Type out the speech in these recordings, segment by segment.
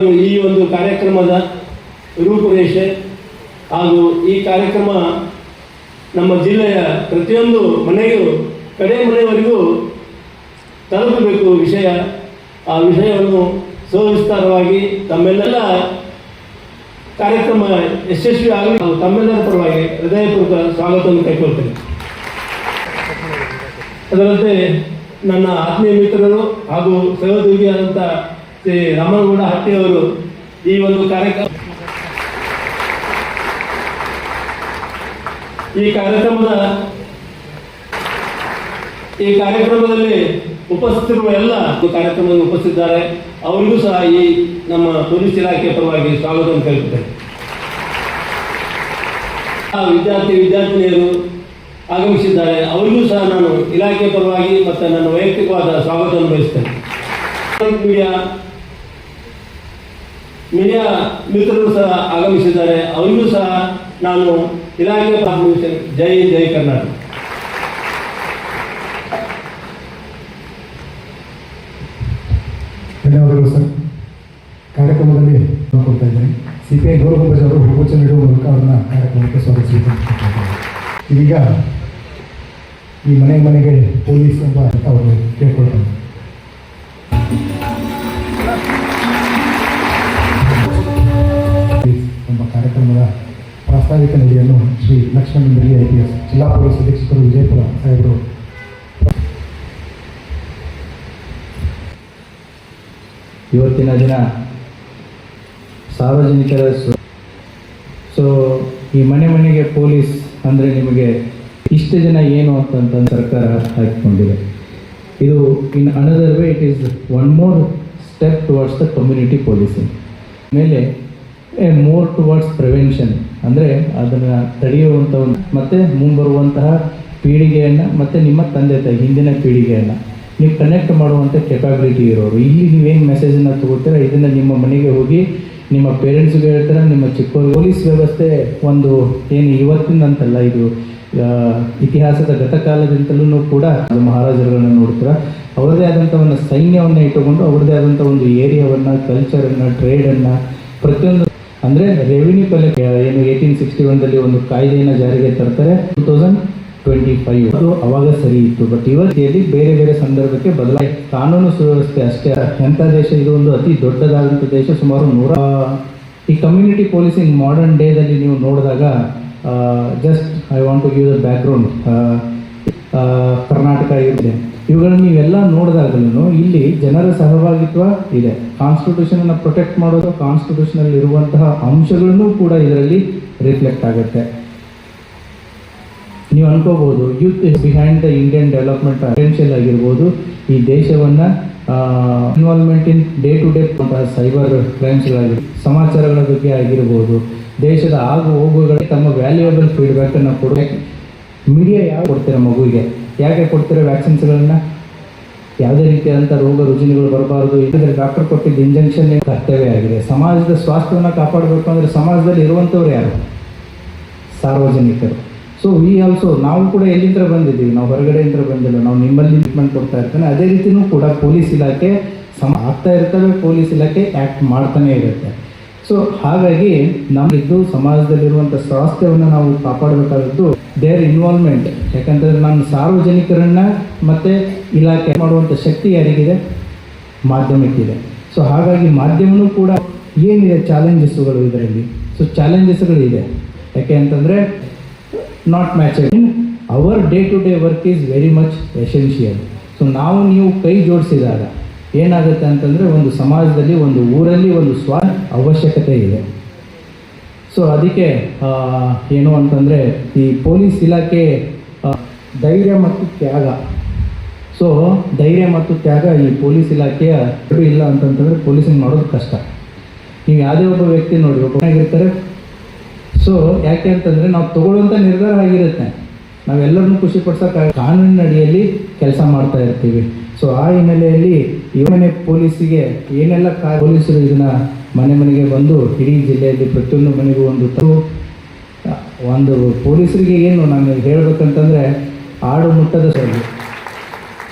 ಈ ಒಂದು ಕಾರ್ಯಕ್ರಮದ ರೂಪುರೇಷೆ ಹಾಗೂ ಈ ಕಾರ್ಯಕ್ರಮ ನಮ್ಮ ಜಿಲ್ಲೆಯ ಪ್ರತಿಯೊಂದು ಮನೆಯೂ ಕಡೆ ಮನೆಯವರೆಗೂ ತಲುಪಬೇಕು ವಿಷಯ. ಆ ವಿಷಯವನ್ನು ಸವಿಸ್ತಾರವಾಗಿ ತಮ್ಮೆಲ್ಲ ಕಾರ್ಯಕ್ರಮ ಯಶಸ್ವಿ ಆಗಲಿ ತಮ್ಮೆಲ್ಲರ ಪರವಾಗಿ ಹೃದಯಪೂರ್ವಕ ಸ್ವಾಗತವನ್ನು ಕೈಗೊಳ್ತೇನೆ ಅದರಂತೆ ನನ್ನ ಆತ್ಮೀಯ ಮಿತ್ರರು ಹಾಗೂ ಸಹೋದ್ಯೋಗಿಯಾದಂಥ ಶ್ರೀ ರಾಮನಗೌಡ ಹಟ್ಟಿಯವರು ಈ ಒಂದು ಕಾರ್ಯಕ್ರಮ ಈ ಕಾರ್ಯಕ್ರಮದ ಈ ಕಾರ್ಯಕ್ರಮದಲ್ಲಿ ಉಪಸ್ಥಿತಿರುವ ಎಲ್ಲ ಕಾರ್ಯಕ್ರಮದಲ್ಲಿ ಉಪಸ್ಥಿತಿದ್ದಾರೆ. ಅವರಿಗೂ ಸಹ ಈ ನಮ್ಮ ಪೊಲೀಸ್ ಇಲಾಖೆ ಪರವಾಗಿ ಸ್ವಾಗತವನ್ನು ಆ ವಿದ್ಯಾರ್ಥಿ, ವಿದ್ಯಾರ್ಥಿನಿಯರು ಆಗಮಿಸಿದ್ದಾರೆ. ಅವರಿಗೂ ಸಹ ನಾನು ಇಲಾಖೆ ಪರವಾಗಿ ಮತ್ತು ನನ್ನ ವೈಯಕ್ತಿಕವಾದ ಸ್ವಾಗತವನ್ನು ಬಯಸ್ತೇನೆ. ಮೀಡಿಯಾ ಮೀಡಿಯಾ ಮಿತ್ರರು ಸಹ ಆಗಮಿಸಿದ್ದಾರೆ. ಅವರಿಗೂ ಸಹ ನಾನು ಇಲಾಖೆ ಪರವಾಗಿ ಜೈ ಜೈ ಕರ್ನಾಟಕ. ಧನ್ಯವಾದಗಳು ಸರ್. ಕಾರ್ಯಕ್ರಮದಲ್ಲಿ ನೋಡ್ಕೊಳ್ತಾ ಇದ್ದೇನೆ. ಸಿ ಪಿ ಐ ಅವರು ನೀಡುವ ಮೂಲಕ ಅವರನ್ನ ಕಾರ್ಯಕ್ರಮಕ್ಕೆ ಸ್ವಾಗತಿಸಿದ್ದಾರೆ ಇದೀಗ ಈ ಮನೆ ಮನೆಗೆ ಪೊಲೀಸ್ ಎಂಬ ಅವರು ಕೇಳ್ಕೊಳ್ತಾರೆ ಪ್ರಾಸ್ತಾವಿಕ ನಿಧಿಯನ್ನು ಶ್ರೀ ಲಕ್ಷ್ಮಣ ಬಿರಿ ಐ ಜಿಲ್ಲಾ ಪೊಲೀಸ್ ಅಧೀಕ್ಷಕರು ವಿಜಯಪುರ ಸಾಹೇಬರು. ಇವತ್ತಿನ ದಿನ ಸಾರ್ವಜನಿಕರ ಸೊ ಈ ಮನೆ ಮನೆಗೆ ಪೊಲೀಸ್ ಅಂದರೆ ನಿಮಗೆ ಇಷ್ಟು ಜನ ಏನು ಅಂತ ಸರ್ಕಾರ ಹಾಕಿಕೊಂಡಿದೆ. ಇದು in another way it is one more step towards the community policing ಮೇಲೆ ಮೋರ್ ಟುವರ್ಡ್ಸ್ ಪ್ರಿವೆನ್ಷನ್ ಅಂದರೆ ಅದನ್ನು ತಡೆಯುವಂಥ ಒಂದು ಮತ್ತು ಮುಂಬರುವಂತಹ ಪೀಳಿಗೆಯನ್ನು ಮತ್ತು ನಿಮ್ಮ ತಂದೆ ತಾಯಿ, ಹಿಂದಿನ ಪೀಳಿಗೆಯನ್ನು ನೀವು ಕನೆಕ್ಟ್ ಮಾಡುವಂಥ ಕೆಪಾಬಿಲಿಟಿ ಇರೋರು. ಇಲ್ಲಿ ನೀವೇನು ಮೆಸೇಜನ್ನು ತಗೋತೀರ? ಇದನ್ನು ನಿಮ್ಮ ಮನೆಗೆ ಹೋಗಿ ನಿಮ್ಮ ಪೇರೆಂಟ್ಸ್ಗೆ ಹೇಳ್ತಾರೆ? ನಿಮ್ಮ ಚಿಕ್ಕ ಪೊಲೀಸ್ ವ್ಯವಸ್ಥೆ ಒಂದು ಏನು ಇವತ್ತಿನಂತಲ್ಲ, ಇದು ಇತಿಹಾಸದ ಗತಕಾಲದಿಂದಲೂ ಕೂಡ ಮಹಾರಾಜರುಗಳನ್ನ ನೋಡ್ತೀರ. ಅವರದೇ ಆದಂಥ ಒಂದು ಸೈನ್ಯವನ್ನು ಇಟ್ಟುಕೊಂಡು ಅವರದೇ ಆದಂಥ ಒಂದು ಏರಿಯಾವನ್ನು ಕಲ್ಚರನ್ನು ಟ್ರೇಡನ್ನು ಪ್ರತಿಯೊಂದು ಅಂದರೆ ರೆವಿನ್ಯೂ ಕಲೆಕ್ಟ್ ಏನು ಏಯ್ಟೀನ್ ಸಿಕ್ಸ್ಟಿ ಒನ್ದಲ್ಲಿ ಒಂದು ಕಾಯ್ದೆಯನ್ನು ಜಾರಿಗೆ ತರ್ತಾರೆ ಟೂ ತೌಸಂಡ್ ಟ್ವೆಂಟಿ ಫೈವ್ ಅದು ಅವಾಗ ಸರಿ ಇತ್ತು. ಬಟ್ ಇವತ್ತಿಯಲ್ಲಿ ಬೇರೆ ಬೇರೆ ಸಂದರ್ಭಕ್ಕೆ ಬದಲಾಯ್ ಕಾನೂನು ಸುವ್ಯವಸ್ಥೆ ಅಷ್ಟೇ. ಎಂಥ ದೇಶ? ಇದು ಒಂದು ಅತಿ ದೊಡ್ಡದಾದಂಥ ದೇಶ, ಸುಮಾರು ನೂರ ಈ ಕಮ್ಯುನಿಟಿ ಪೊಲೀಸಿಂಗ್ ಮಾಡರ್ನ್ ಡೇದಲ್ಲಿ ನೀವು ನೋಡಿದಾಗ just I want to give the background Karnataka ಇದೆ ಇವುಗಳನ್ನ ನೀವೆಲ್ಲ ನೋಡಿದಾಗಲೂ ಇಲ್ಲಿ ಜನರ ಸಹಭಾಗಿತ್ವ ಇದೆ. ಕಾನ್ಸ್ಟಿಟ್ಯೂಷನ್ ಅನ್ನು ಪ್ರೊಟೆಕ್ಟ್ ಮಾಡೋದು ಕಾನ್ಸ್ಟಿಟ್ಯೂಷನ್ ಅಲ್ಲಿ ಇರುವಂತಹ ಅಂಶಗಳನ್ನು ಕೂಡ ಇದರಲ್ಲಿ ರಿಫ್ಲೆಕ್ಟ್ ಆಗುತ್ತೆ. ನೀವು ಅನ್ಕೋಬಹುದು youth behind the Indian development potential ಆಗಿರ್ಬೋದು. ಈ ದೇಶವನ್ನ involvement in day to day cyber ಕ್ರೈಮ್ಸ್ಗಳಾಗಿರ್ಬೋದು ಸಮಾಚಾರಗಳ ಬಗ್ಗೆ ಆಗಿರ್ಬೋದು. ದೇಶದ ಆಗು ಹೋಗುಗಳಿಗೆ ತಮ್ಮ ವ್ಯಾಲ್ಯೂಯಬಲ್ ಫೀಡ್ಬ್ಯಾಕ್ ಅನ್ನು ಕೊಡಬೇಕು ಮೀಡಿಯಾ ಯಾವ ಕೊಡ್ತೀರ ಮಗುವಿಗೆ? ಯಾಕೆ ಕೊಡ್ತೀರಾ ವ್ಯಾಕ್ಸಿನ್ಸ್ಗಳನ್ನು ಯಾವುದೇ ರೀತಿಯಾದಂಥ ರೋಗ ರುಜಿನಗಳು ಬರಬಾರ್ದು. ಇಲ್ಲದ್ರೆ ಡಾಕ್ಟರ್ ಕೊಟ್ಟಿದ್ದ ಇಂಜೆಕ್ಷನ್ ಕರ್ತವ್ಯ ಆಗಿದೆ. ಸಮಾಜದ ಸ್ವಾಸ್ಥ್ಯವನ್ನು ಕಾಪಾಡಬೇಕು ಅಂದರೆ ಸಮಾಜದಲ್ಲಿ ಇರುವಂಥವ್ರು ಯಾರು? ಸಾರ್ವಜನಿಕರು. ಸೊ ವಿ ಆಲ್ಸೋ ನಾವು ಕೂಡ ಎಲ್ಲಿಂದ ಬಂದಿದ್ದೀವಿ? ನಾವು ಹೊರಗಡೆಯಿಂದ ಬಂದಿಲ್ಲ. ನಾವು ನಿಮ್ಮಲ್ಲಿ ಟ್ರೀಟ್ಮೆಂಟ್ ಕೊಡ್ತಾ ಇರ್ತಾನೆ. ಅದೇ ರೀತಿಯೂ ಕೂಡ ಪೊಲೀಸ್ ಇಲಾಖೆ ಸಮ ಆಗ್ತಾ ಇರ್ತವೆ, ಪೊಲೀಸ್ ಇಲಾಖೆ ಆ್ಯಕ್ಟ್ ಮಾಡ್ತಾನೆ ಇರುತ್ತೆ. ಸೊ ಹಾಗಾಗಿ ನಮ್ಮಿದ್ದು ಸಮಾಜದಲ್ಲಿರುವಂಥ ಸ್ವಾಸ್ಥ್ಯವನ್ನು ನಾವು ಕಾಪಾಡಬೇಕಾದದ್ದು ದೇರ್ ಇನ್ವಾಲ್ವ್ಮೆಂಟ್ ಯಾಕಂದ್ರೆ ನಮ್ಮ ಸಾರ್ವಜನಿಕರನ್ನ ಮತ್ತೆ ಇಲಾಖೆ ಮಾಡುವಂಥ ಶಕ್ತಿ ಯಾರಿಗಿದೆ? ಮಾಧ್ಯಮಕ್ಕಿದೆ. ಸೊ ಹಾಗಾಗಿ ಮಾಧ್ಯಮನು ಕೂಡ ಏನಿದೆ ಚಾಲೆಂಜಸ್ಗಳು ಇದರಲ್ಲಿ? ಸೊ ಚಾಲೆಂಜಸ್ಗಳು ಇದೆ. ಯಾಕೆ ಅಂತಂದರೆ not match our day to day work is very much essential so ನಾವು ನೀವು ಕೈ ಜೋಡಿಸಿದಾಗ ಏನಾಗುತ್ತೆ ಅಂತಂದರೆ ಒಂದು ಸಮಾಜದಲ್ಲಿ, ಒಂದು ಊರಲ್ಲಿ ಒಂದು ಸ್ವ ಅವಶ್ಯಕತೆ ಇದೆ. ಸೊ ಅದಕ್ಕೆ ಏನು ಅಂತಂದರೆ ಈ ಪೊಲೀಸ್ ಇಲಾಖೆ ಧೈರ್ಯ ಮತ್ತು ತ್ಯಾಗ. ಸೊ ಧೈರ್ಯ ಮತ್ತು ತ್ಯಾಗ ಈ ಪೊಲೀಸ್ ಇಲಾಖೆಯ ಇಲ್ಲ ಅಂತಂತಂದರೆ ಪೊಲೀಸಿಂಗ್ ಮಾಡೋದು ಕಷ್ಟ. ನೀವು ಯಾವುದೇ ಒಬ್ಬ ವ್ಯಕ್ತಿ ನೋಡಿ, ಒಬ್ಬ ಆಗಿರ್ತಾರೆ. ಸೊ ಯಾಕೆ ಅಂತಂದರೆ ನಾವು ತಗೊಳ್ಳುವಂಥ ನಿರ್ಧಾರ ಆಗಿರುತ್ತೆ. ನಾವೆಲ್ಲರನ್ನೂ ಖುಷಿ ಪಡ್ಸೋಕ್ಕಾಗ ಕಾನೂನಿನ ಅಡಿಯಲ್ಲಿ ಕೆಲಸ ಮಾಡ್ತಾ ಇರ್ತೀವಿ. ಸೊ ಆ ಹಿನ್ನೆಲೆಯಲ್ಲಿ ಈ ಮನೆ ಪೊಲೀಸಿಗೆ ಏನೆಲ್ಲ ಕಾ ಪೊಲೀಸರು ಇದನ್ನ ಮನೆ ಮನೆಗೆ ಬಂದು, ಇಡೀ ಜಿಲ್ಲೆಯಲ್ಲಿ ಪ್ರತಿಯೊಂದು ಮನೆಗೂ ಒಂದು ಒಂದು ಪೊಲೀಸರಿಗೆ ಏನು ನಾನು ಹೇಳಬೇಕಂತಂದ್ರೆ ಆಡು ಮುಟ್ಟದ ಸರಿ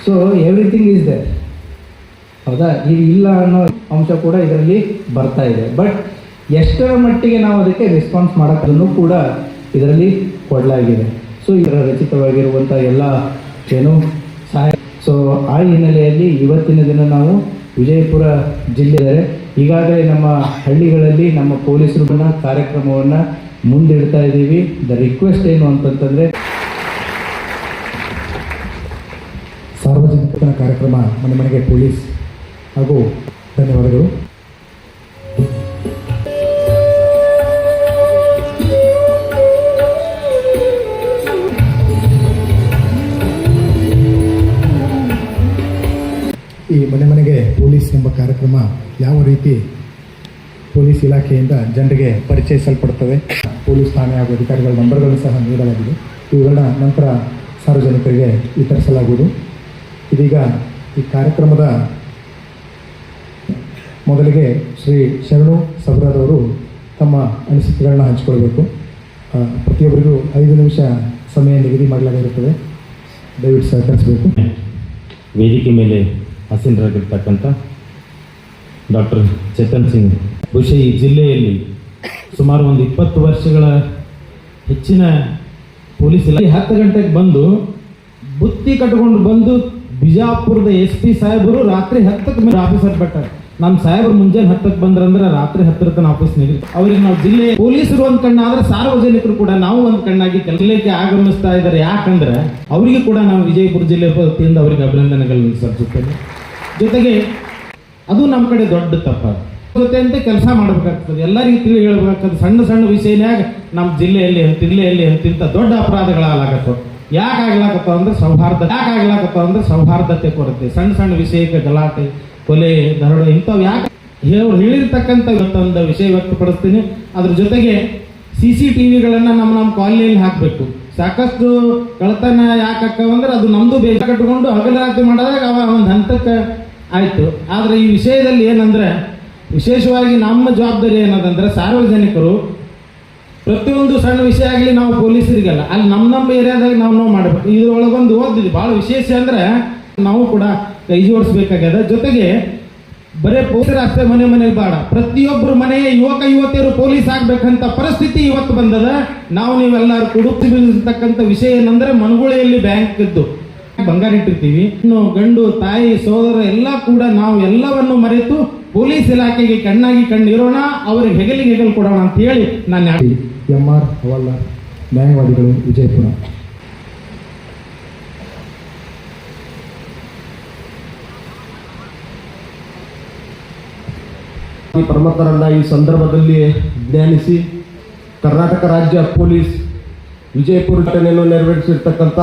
ಸೊ ಎವ್ರಿಥಿಂಗ್ ಈಸ್ ದೇ ಹೌದಾ? ಇದು ಇಲ್ಲ ಅನ್ನೋ ಅಂಶ ಕೂಡ ಇದರಲ್ಲಿ ಬರ್ತಾ ಇದೆ. ಬಟ್ ಎಷ್ಟರ ಮಟ್ಟಿಗೆ ನಾವು ಅದಕ್ಕೆ ರೆಸ್ಪಾನ್ಸ್ ಮಾಡೋಕ್ಕೂ ಕೂಡ ಇದರಲ್ಲಿ ಕೊಡಲಾಗಿದೆ. ಸೊ ಇದರ ರಚಿತವಾಗಿರುವಂಥ ಎಲ್ಲ ಏನು ಸೊ ಆ ಹಿನ್ನೆಲೆಯಲ್ಲಿ ಇವತ್ತಿನ ದಿನ ನಾವು ವಿಜಯಪುರ ಜಿಲ್ಲೆ ಈಗಾಗಲೇ ನಮ್ಮ ಹಳ್ಳಿಗಳಲ್ಲಿ ನಮ್ಮ ಪೊಲೀಸರು ಕಾರ್ಯಕ್ರಮವನ್ನು ಮುಂದಿಡ್ತಾ ಇದ್ದೀವಿ. ದ ರಿಕ್ವೆಸ್ಟ್ ಏನು ಅಂತಂತಂದರೆ, ಸಾರ್ವಜನಿಕ ಕಾರ್ಯಕ್ರಮ ಮನೆ ಮನೆಗೆ ಪೊಲೀಸ್ ಹಾಗೂ ಧನ್ಯವಾದಗಳು. ಎಂಬ ಕಾರ್ಯಕ್ರಮ ಯಾವ ರೀತಿ ಪೊಲೀಸ್ ಇಲಾಖೆಯಿಂದ ಜನರಿಗೆ ಪರಿಚಯಿಸಲ್ಪಡ್ತವೆ ಪೊಲೀಸ್ ಠಾಣೆ ಹಾಗೂ ಅಧಿಕಾರಿಗಳ ನಂಬರ್ಗಳನ್ನು ಸಹ ನೀಡಲಾಗಿದೆ. ಇವುಗಳನ್ನ ನಂತರ ಸಾರ್ವಜನಿಕರಿಗೆ ವಿತರಿಸಲಾಗುವುದು. ಇದೀಗ ಈ ಕಾರ್ಯಕ್ರಮದ ಮೊದಲಿಗೆ ಶ್ರೀ ಶರಣು ಸಬ್ರಾದವರು ತಮ್ಮ ಅನಿಸಿಕೆಗಳನ್ನ ಹಂಚಿಕೊಳ್ಬೇಕು ಪ್ರತಿಯೊಬ್ಬರಿಗೂ ಐದು ನಿಮಿಷ ಸಮಯ ನಿಗದಿ ಮಾಡಲಾಗಿರುತ್ತದೆ. ದಯವಿಟ್ಟು ಸಹಕರಿಸಬೇಕು. ವೇದಿಕೆ ಮೇಲೆ ಆಸೀನರಾಗಿರ್ತಕ್ಕಂಥ ಡಾಕ್ಟರ್ ಚೇತನ್ ಸಿಂಗ್. ಬಹುಶಃ ಈ ಜಿಲ್ಲೆಯಲ್ಲಿ ಸುಮಾರು ಒಂದು ಇಪ್ಪತ್ತು ವರ್ಷಗಳ ಹೆಚ್ಚಿನ ಪೊಲೀಸ್ ಇಲಾಖೆ ಹತ್ತು ಗಂಟೆಗೆ ಬಂದು ಬುತ್ತಿ ಕಟ್ಕೊಂಡು ಬಂದು ಬಿಜಾಪುರದ ಎಸ್ ಪಿ ಸಾಹೇಬರು ರಾತ್ರಿ ಹತ್ತಕ್ಕೆ ಮೇಲೆ ಆಫೀಸರ್ ಬಿಟ್ಟಾರೆ ನಮ್ಮ ಸಾಹೇಬರು ಮುಂಜಾನೆ ಹತ್ತಕ್ಕೆ ಬಂದ್ರಂದ್ರೆ ರಾತ್ರಿ ಹತ್ತರ ತನ ಆಫೀಸ್ ನೀಡಿ ಅವ್ರಿಗೆ ನಾವು ಜಿಲ್ಲೆ ಪೊಲೀಸರು ಒಂದು ಕಣ್ಣಾದ್ರೆ ಸಾರ್ವಜನಿಕರು ಕೂಡ ನಾವು ಒಂದು ಕಣ್ಣಾಗಿ ಜಿಲ್ಲೆಗೆ ಆಗಮಿಸ್ತಾ ಇದ್ದಾರೆ. ಯಾಕಂದ್ರೆ ಅವರಿಗೆ ಕೂಡ ನಾವು ವಿಜಯಪುರ ಜಿಲ್ಲೆ ವತಿಯಿಂದ ಅವರಿಗೆ ಅಭಿನಂದನೆಗಳನ್ನು ಸಲ್ಲಿಸುತ್ತೇವೆ ಜೊತೆಗೆ ಅದು ನಮ್ಮ ಕಡೆ ದೊಡ್ಡ ತಪ್ಪ ಅಂತ ಕೆಲಸ ಮಾಡಬೇಕಾಗ್ತದೆ. ಎಲ್ಲ ತಿಳಿ ಹೇಳ್ಬೇಕಾಗ್ತದೆ. ಸಣ್ಣ ಸಣ್ಣ ವಿಷಯನಾಗ ನಮ್ಮ ಜಿಲ್ಲೆಯಲ್ಲಿ ಜಿಲ್ಲೆಯಲ್ಲಿ ಅಂತಿಂತ ದೊಡ್ಡ ಅಪರಾಧಗಳಾಗತ್ತವ ಯಾಕೆ ಆಗ್ಲಾಕತ್ತ ಅಂದ್ರೆ ಸೌಹಾರ್ದ, ಯಾಕೆ ಆಗ್ಲಾಕತ್ತ ಅಂದ್ರೆ ಸೌಹಾರ್ದತೆ ಕೊರತೆ. ಸಣ್ಣ ಸಣ್ಣ ವಿಷಯಕ್ಕೆ ಗಲಾಟೆ, ಕೊಲೆ ದರೋಡೆ ಇಂಥವು ಯಾಕೆ? ಹೇಳಿ, ಹೇಳಿರ್ತಕ್ಕಂಥ ಒಂದು ವಿಷಯ ವ್ಯಕ್ತಪಡಿಸ್ತೀನಿ. ಅದ್ರ ಜೊತೆಗೆ ಸಿ ಸಿ ಟಿ ವಿಗಳನ್ನು ನಮ್ಮ ನಮ್ಮ ಕಾಲನಿಯಲ್ಲಿ ಹಾಕಬೇಕು. ಸಾಕಷ್ಟು ಕಳತನ ಯಾಕಕ್ಕ ಅಂದ್ರೆ ಅದು ನಮ್ದು ಬೇಜ ಕಟ್ಟಿಕೊಂಡು ಹಗಲಾಗಿ ಮಾಡಿದಾಗ ಅವ ಒಂದು ಹಂತಕ್ಕೆ ಆಯ್ತು. ಆದ್ರೆ ಈ ವಿಷಯದಲ್ಲಿ ಏನಂದ್ರೆ, ವಿಶೇಷವಾಗಿ ನಮ್ಮ ಜವಾಬ್ದಾರಿ ಏನದಂದ್ರೆ ಸಾರ್ವಜನಿಕರು ಪ್ರತಿಯೊಂದು ಸಣ್ಣ ವಿಷಯ ಆಗಲಿ ನಾವು ಪೊಲೀಸರಿಗೆಲ್ಲ. ಅಲ್ಲಿ ನಮ್ಮ ನಮ್ಮ ಏರಿಯಾದಾಗ ನಾವು ನಾವು ಮಾಡಬೇಕು. ಇದ್ರೊಳಗೊಂದು ಓದಿದ್ವಿ ಭಾಳ ವಿಶೇಷ ಅಂದ್ರೆ ನಾವು ಕೂಡ ಕೈ ಜೋಡಿಸ್ಬೇಕಾಗ್ಯದ. ಜೊತೆಗೆ ಬರೇ ಪೊಲೀಸರ ಅಷ್ಟೇ ಮನೆ ಮನೆಗೆ ಬೇಡ ಪ್ರತಿಯೊಬ್ಬರು ಮನೆಯ ಯುವಕ ಯುವತಿಯರು ಪೊಲೀಸ್ ಆಗ್ಬೇಕಂತ ಪರಿಸ್ಥಿತಿ ಇವತ್ತು ಬಂದದ. ನಾವು ನೀವೆಲ್ಲರೂ ಕುಡುಕ್ತಿ ಬೀಳಿರ್ತಕ್ಕಂಥ ವಿಷಯ ಏನಂದ್ರೆ ಮನಗುಳೆಯಲ್ಲಿ ಬ್ಯಾಂಕ್ ಇದ್ದು. ಬಂಗಾರ ಇಟ್ಟಿರ್ತೀವಿ. ಇನ್ನು ಗಂಡು ತಾಯಿ ಸೋದರ ಎಲ್ಲ ಕೂಡ ನಾವು ಎಲ್ಲವನ್ನು ಮರೆತು ಪೊಲೀಸ್ ಇಲಾಖೆಗೆ ಕಣ್ಣಾಗಿ ಕಣ್ಣಿರೋಣ ಅವರಿಗೆ ಹೆಗಲಿಗೆ ಹೆಗಲು ಕೊಡೋಣ ಅಂತ ಹೇಳಿ ನಾನು ಎಂ ಆರ್ ಹವಾಲ್ದಾರ್ ನ್ಯಾಯವಾದಿಗಳು ವಿಜಯಪುರ. ಈ ಪ್ರಮುಖರನ್ನ ಈ ಸಂದರ್ಭದಲ್ಲಿ ಜ್ಞಾನಿಸಿ ಕರ್ನಾಟಕ ರಾಜ್ಯ ಪೊಲೀಸ್ ವಿಜಯಪುರ ಘಟನೆಯನ್ನು ನೆರವೇರಿಸಿರ್ತಕ್ಕಂಥ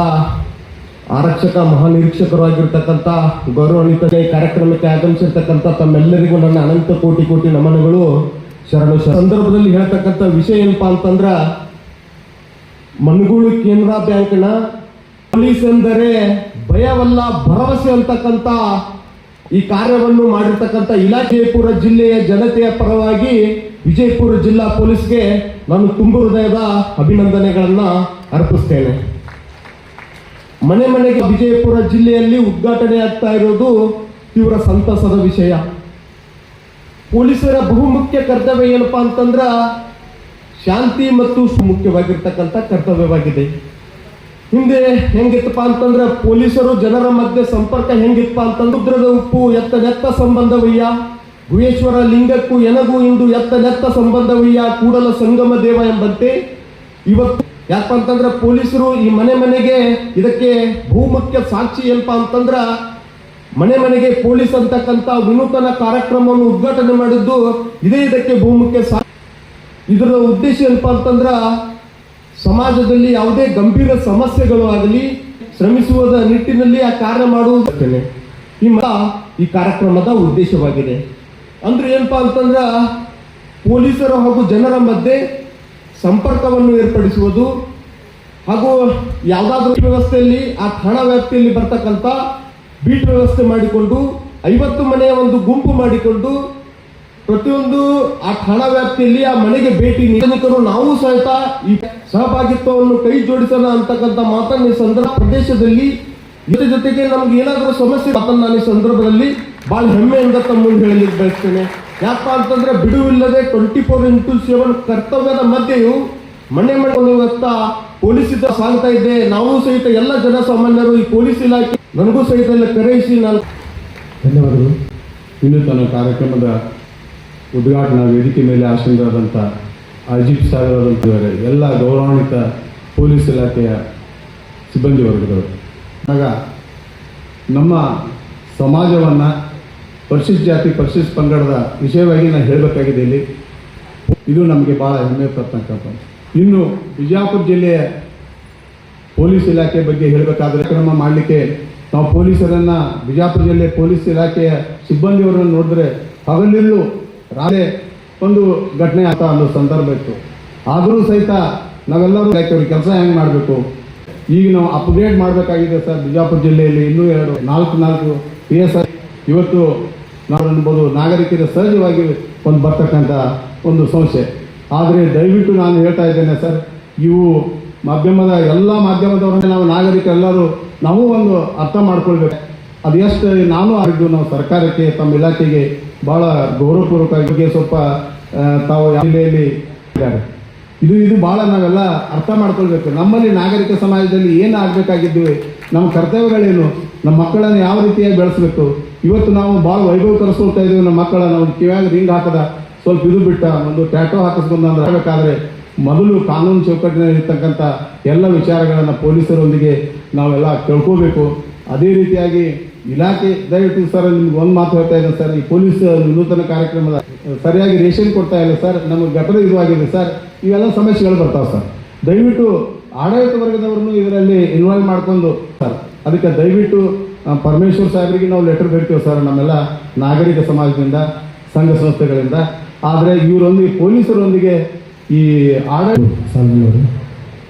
ಆರಕ್ಷಕ ಮಹಾನಿರೀಕ್ಷಕರು ಆಗಿರ್ತಕ್ಕಂಥ ಗೌರವಾನ್ವಿತ ಕಾರ್ಯಕ್ರಮಕ್ಕೆ ಆಗಮಿಸಿರ್ತಕ್ಕಂಥ ತಮ್ಮೆಲ್ಲರಿಗೂ ನನ್ನ ಅನಂತ ಕೋಟಿ ಕೋಟಿ ನಮನಗಳು ಶರಣು ಶರಣ. ಸಂದರ್ಭದಲ್ಲಿ ಹೇಳ್ತಕ್ಕಂಥ ವಿಷಯ ಏನಪ್ಪಾ ಅಂತಂದ್ರ, ಮನಗೂಳು ಕೇಂದ್ರ ಬ್ಯಾಂಕ್ನ ಪೊಲೀಸ್ ಎಂದರೆ ಭಯವಲ್ಲ, ಭರವಸೆ ಅಂತಕ್ಕಂಥ ಈ ಕಾರ್ಯವನ್ನು ಮಾಡಿರ್ತಕ್ಕಂಥ ಇಲಾಖೆಪುರ ಜಿಲ್ಲೆಯ ಜನತೆಯ ಪರವಾಗಿ ವಿಜಯಪುರ ಜಿಲ್ಲಾ ಪೊಲೀಸ್ಗೆ ನಾನು ತುಂಬ ಹೃದಯದ ಅಭಿನಂದನೆಗಳನ್ನ ಅರ್ಪಿಸ್ತೇನೆ ಮನೆ ಮನೆಗೆ ವಿಜಯಪುರ ಜಿಲ್ಲೆಯಲ್ಲಿ ಉದ್ಘಾಟನೆ ಆಗ್ತಾ ಇರೋದು ತೀವ್ರ ಸಂತಸದ ವಿಷಯ. ಪೊಲೀಸರ ಬಹುಮುಖ್ಯ ಕರ್ತವ್ಯ ಏನಪ್ಪಾ ಅಂತಂದ್ರ ಶಾಂತಿ ಮತ್ತು ಮುಖ್ಯವಾಗಿರ್ತಕ್ಕಂಥ ಕರ್ತವ್ಯವಾಗಿದೆ. ಹಿಂದೆ ಹೆಂಗಿತ್ತಪ್ಪ ಅಂತಂದ್ರ ಪೊಲೀಸರು ಜನರ ಮಧ್ಯೆ ಸಂಪರ್ಕ ಹೆಂಗಿತ್ತಪ್ಪ ಅಂತಂದ್ರೆ ಉದ್ರದ ಉಪ್ಪು, ಎತ್ತ ನೆತ್ತ ಸಂಬಂಧವಯ್ಯ, ಗುಹೇಶ್ವರ ಲಿಂಗಕ್ಕೂ ಎನಗೂ ಇಂದು ಎತ್ತ ನೆತ್ತ ಸಂಬಂಧವಯ್ಯ, ಕೂಡಲ ಸಂಗಮ ದೇವ ಎಂಬಂತೆ ಇವತ್ತು ಯಾಕಪ್ಪ ಅಂತಂದ್ರೆ ಪೊಲೀಸರು ಈ ಮನೆ ಮನೆಗೆ ಇದಕ್ಕೆ ಬಹುಮುಖ್ಯ ಸಾಕ್ಷಿ ಏನಪ್ಪ ಅಂತಂದ್ರ ಮನೆ ಮನೆಗೆ ಪೊಲೀಸ್ ಅಂತಕ್ಕಂಥ ವಿನೂತನ ಕಾರ್ಯಕ್ರಮವನ್ನು ಉದ್ಘಾಟನೆ ಮಾಡಿದ್ದು ಇದೇ ಇದಕ್ಕೆ ಬಹುಮುಖ್ಯ ಸಾಕ್ಷಿ ಇದರ ಉದ್ದೇಶ ಏನಪ್ಪ ಅಂತಂದ್ರ ಸಮಾಜದಲ್ಲಿ ಯಾವುದೇ ಗಂಭೀರ ಸಮಸ್ಯೆಗಳು ಆಗಲಿ ಶ್ರಮಿಸುವುದ ನಿಟ್ಟಿನಲ್ಲಿ ಆ ಕಾರ್ಯ ಮಾಡುವುದಕ್ಕೆ ಈ ಕಾರ್ಯಕ್ರಮದ ಉದ್ದೇಶವಾಗಿದೆ. ಅಂದ್ರೆ ಏನಪ್ಪಾ ಅಂತಂದ್ರ ಪೊಲೀಸರು ಹಾಗೂ ಜನರ ಮಧ್ಯೆ ಸಂಪರ್ಕವನ್ನು ಏರ್ಪಡಿಸುವುದು ಹಾಗೂ ಯಾವುದಾದ್ರೂ ವ್ಯವಸ್ಥೆಯಲ್ಲಿ ಆ ಠಾಣಾ ವ್ಯಾಪ್ತಿಯಲ್ಲಿ ಬರ್ತಕ್ಕಂಥ ಬೀಟ್ ವ್ಯವಸ್ಥೆ ಮಾಡಿಕೊಂಡು ಐವತ್ತು ಮನೆಯ ಒಂದು ಗುಂಪು ಮಾಡಿಕೊಂಡು ಪ್ರತಿಯೊಂದು ಆ ಠಾಣಾ ವ್ಯಾಪ್ತಿಯಲ್ಲಿ ಆ ಮನೆಗೆ ಭೇಟಿ ನಿಗದಿಕರು ನಾವು ಸಹಿತ ಈ ಸಹಭಾಗಿತ್ವವನ್ನು ಕೈ ಜೋಡಿಸೋಣ ಅಂತಕ್ಕಂಥ ಮಾತನ್ನು ಈ ಸಂದರ್ಭ ಪ್ರದೇಶದಲ್ಲಿ ಇದರ ಜೊತೆಗೆ ನಮ್ಗೆ ಏನಾದರೂ ಸಮಸ್ಯೆ ಮಾತನ್ನ ನಾನು ಈ ಸಂದರ್ಭದಲ್ಲಿ ಭಾಳ ಹೆಮ್ಮೆಯಿಂದ ತಮ್ಮ ಮುಂದೆ ಹೇಳಲಿಕ್ಕೆ ಬಯಸ್ತೇನೆ. ಯಾಕಪ್ಪ ಅಂತಂದ್ರೆ ಬಿಡುವಿಲ್ಲದೆ ಟ್ವೆಂಟಿ ಫೋರ್ ಇಂಟು ಸೆವೆನ್ ಕರ್ತವ್ಯದ ಮಧ್ಯೆಯೂ ಮನೆ ಮನೆ ಪೊಲೀಸ್ ಇದ್ದ ಸಾಗ್ತಾ ಇದ್ದೆ ನಾವು ಸಹಿತ ಎಲ್ಲ ಜನಸಾಮಾನ್ಯರು ಈ ಪೊಲೀಸ್ ಇಲಾಖೆ ನನಗೂ ಸಹಿತ ಎಲ್ಲ ಕರೆಯಿಸಿ ನಾನು ಧನ್ಯವಾದಗಳು. ಇನ್ನು ತನ್ನ ಕಾರ್ಯಕ್ರಮದ ಉದ್ಘಾಟನಾ ವೇದಿಕೆ ಮೇಲೆ ಆಸೀನರಾದಂಥ ಅಜಿತ್ ಸಾಗರದಂತಿದ್ದಾರೆ ಎಲ್ಲ ಗೌರವಾನ್ವಿತ ಪೊಲೀಸ್ ಇಲಾಖೆಯ ಸಿಬ್ಬಂದಿ ವರ್ಗದವರು. ಆಗ ನಮ್ಮ ಸಮಾಜವನ್ನು ಪರಿಶಿಷ್ಟ ಜಾತಿ ಪರಿಶಿಷ್ಟ ಪಂಗಡದ ವಿಷಯವಾಗಿ ನಾನು ಹೇಳಬೇಕಾಗಿದೆ ಇಲ್ಲಿ. ಇದು ನಮಗೆ ಭಾಳ ಹೆಮ್ಮೆ ಪಡ್ತಕ್ಕಂಥ ಇನ್ನು ಬಿಜಾಪುರ ಜಿಲ್ಲೆಯ ಪೊಲೀಸ್ ಇಲಾಖೆ ಬಗ್ಗೆ ಹೇಳಬೇಕಾದ್ರೆ ಕ್ರಮ ಮಾಡಲಿಕ್ಕೆ ನಾವು ಪೊಲೀಸರನ್ನು, ಬಿಜಾಪುರ ಜಿಲ್ಲೆ ಪೊಲೀಸ್ ಇಲಾಖೆಯ ಸಿಬ್ಬಂದಿಯವರನ್ನು ನೋಡಿದ್ರೆ ಹಗಲಿಲ್ಲೂ ರಾತ್ರಿ ಒಂದು ಘಟನೆ ಆತ ಅನ್ನೋ ಸಂದರ್ಭ ಇತ್ತು. ಆದರೂ ಸಹಿತ ನಾವೆಲ್ಲರೂ ಇಲಾಖೆಯವ್ರಿಗೆ ಕೆಲಸ ಹೆಂಗೆ ಮಾಡಬೇಕು? ಈಗ ನಾವು ಅಪ್ಗ್ರೇಡ್ ಮಾಡಬೇಕಾಗಿದೆ ಸರ್, ಬಿಜಾಪುರ ಜಿಲ್ಲೆಯಲ್ಲಿ ಇನ್ನೂ ಎರಡು, ನಾಲ್ಕು ನಾಲ್ಕು ಪಿ ಎಸ್ ಐ ಇವತ್ತು ನಾವು ಅನ್ಬೋದು ನಾಗರಿಕರ ಸಹಜವಾಗಿ ಒಂದು ಬರ್ತಕ್ಕಂಥ ಒಂದು ಸಮಸ್ಯೆ ಆದರೆ ದಯವಿಟ್ಟು ನಾನು ಹೇಳ್ತಾ ಇದ್ದೇನೆ ಸರ್, ಇವು ಮಾಧ್ಯಮದ ಎಲ್ಲ ಮಾಧ್ಯಮದವರನ್ನೇ ನಾವು ನಾಗರಿಕರೆಲ್ಲರೂ ನಾವು ಒಂದು ಅರ್ಥ ಮಾಡ್ಕೊಳ್ಬೇಕು. ಅದು ಎಷ್ಟು ನಾನು ಆಗಿದ್ದು ನಾವು ಸರ್ಕಾರಕ್ಕೆ, ತಮ್ಮ ಇಲಾಖೆಗೆ ಭಾಳ ಗೌರವಪೂರ್ವಕವಾಗಿ ಸ್ವಲ್ಪ ತಾವು ಜಿಲ್ಲೆಯಲ್ಲಿ ಇದ್ದಾರೆ. ಇದು ಇದು ಭಾಳ ನಾವೆಲ್ಲ ಅರ್ಥ ಮಾಡ್ಕೊಳ್ಬೇಕು. ನಮ್ಮಲ್ಲಿ ನಾಗರಿಕ ಸಮಾಜದಲ್ಲಿ ಏನು ಆಗಬೇಕಾಗಿದ್ದೀವಿ ನಮ್ಮ ಕರ್ತವ್ಯಗಳೇನು? ನಮ್ಮ ಮಕ್ಕಳನ್ನು ಯಾವ ರೀತಿಯಾಗಿ ಬೆಳೆಸಬೇಕು? ಇವತ್ತು ನಾವು ಭಾಳ ವೈಭವೀಕರಿಸ್ಕೊಳ್ತಾ ಇದ್ದೀವಿ ನಮ್ಮ ಮಕ್ಕಳ ಒಂದು ಕಿವ್ಯಾಗ ರಿಂಗ್ ಹಾಕದ, ಸ್ವಲ್ಪ ಇದು ಬಿಟ್ಟ, ಒಂದು ಟ್ಯಾಟೋ ಹಾಕಿಸ್ಕೊಂಡು ಅಂದ್ರೆ ಹೇಳಬೇಕಾದ್ರೆ ಮೊದಲು ಕಾನೂನು ಚೌಕಟ್ಟಿನಲ್ಲಿ ಇರ್ತಕ್ಕಂಥ ಎಲ್ಲ ವಿಚಾರಗಳನ್ನು ಪೊಲೀಸರೊಂದಿಗೆ ನಾವೆಲ್ಲ ತಿಳ್ಕೋಬೇಕು. ಅದೇ ರೀತಿಯಾಗಿ ಇಲಾಖೆ, ದಯವಿಟ್ಟು ಸರ್, ನಿಮ್ಗೆ ಒಂದು ಮಾತು ಹೇಳ್ತಾ ಇದ್ದೇನೆ ಸರ್. ಈ ಪೊಲೀಸ್ ನೂತನ ಕಾರ್ಯಕ್ರಮದ, ಸರಿಯಾಗಿ ರೇಷನ್ ಕೊಡ್ತಾ ಇಲ್ಲ ಸರ್. ನಮಗೆ ಘಟನೆ ಇದು ಆಗಿದೆ ಸರ್. ಇವೆಲ್ಲ ಸಮಸ್ಯೆಗಳು ಬರ್ತಾವೆ ಸರ್. ದಯವಿಟ್ಟು ಆಡಳಿತ ವರ್ಗದವ್ರನ್ನು ಇದರಲ್ಲಿ ಇನ್ವಾಲ್ವ್ ಮಾಡ್ಕೊಂಡು ಸರ್ ಅದಕ್ಕೆ ದಯವಿಟ್ಟು ಪರಮೇಶ್ವರ್ ಸಾಹೇಬರಿಗೆ ನಾವು ಲೆಟರ್ ಬರ್ತೀವಿ ಸರ್ ನಮ್ಮೆಲ್ಲ ನಾಗರಿಕ ಸಮಾಜದಿಂದ ಸಂಘ ಸಂಸ್ಥೆಗಳಿಂದ. ಆದರೆ ಇವರೊಂದಿಗೆ ಪೊಲೀಸರೊಂದಿಗೆ ಈ ಆಡಳಿತ